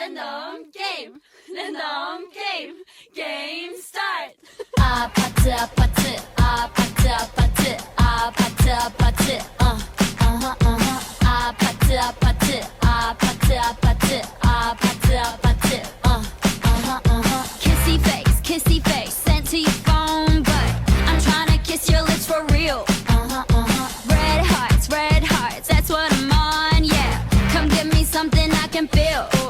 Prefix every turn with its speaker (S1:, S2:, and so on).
S1: 랜덤 게임 랜덤 게임 게임 스타트
S2: 아파트 아파트 아파트 아파트 아파트 아파트 어 어허 어허 아파트 ah, 아파트 아파트 아파트 아파트 어 uh huh. kissy face kissy face sent to your phone but I'm trying kiss your lips for real. Uh-huh, uh-huh. red hearts red hearts that's what I'm on yeah. Come give me something I can feel.